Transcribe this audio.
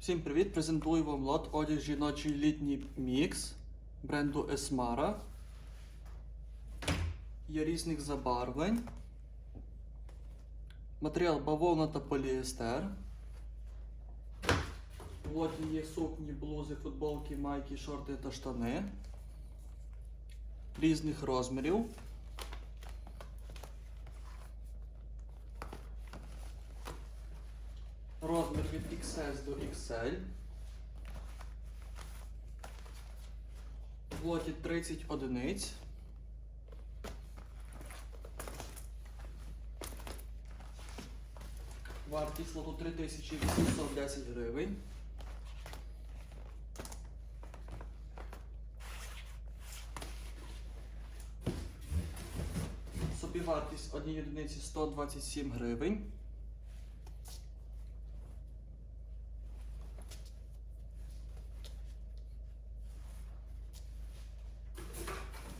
Всім привіт! Презентую вам лот одяг жіночий літній мікс бренду Esmara. Є різних забарвлень. Матеріал бавовна та поліестер. В лоті є сукні, блузи, футболки, майки, шорти та штани різних розмірів. Розмір від XS до XL. В лоті 30 одиниць. Вартість лоту 3810 гривень. Собівартість однієї одиниці 127 гривень.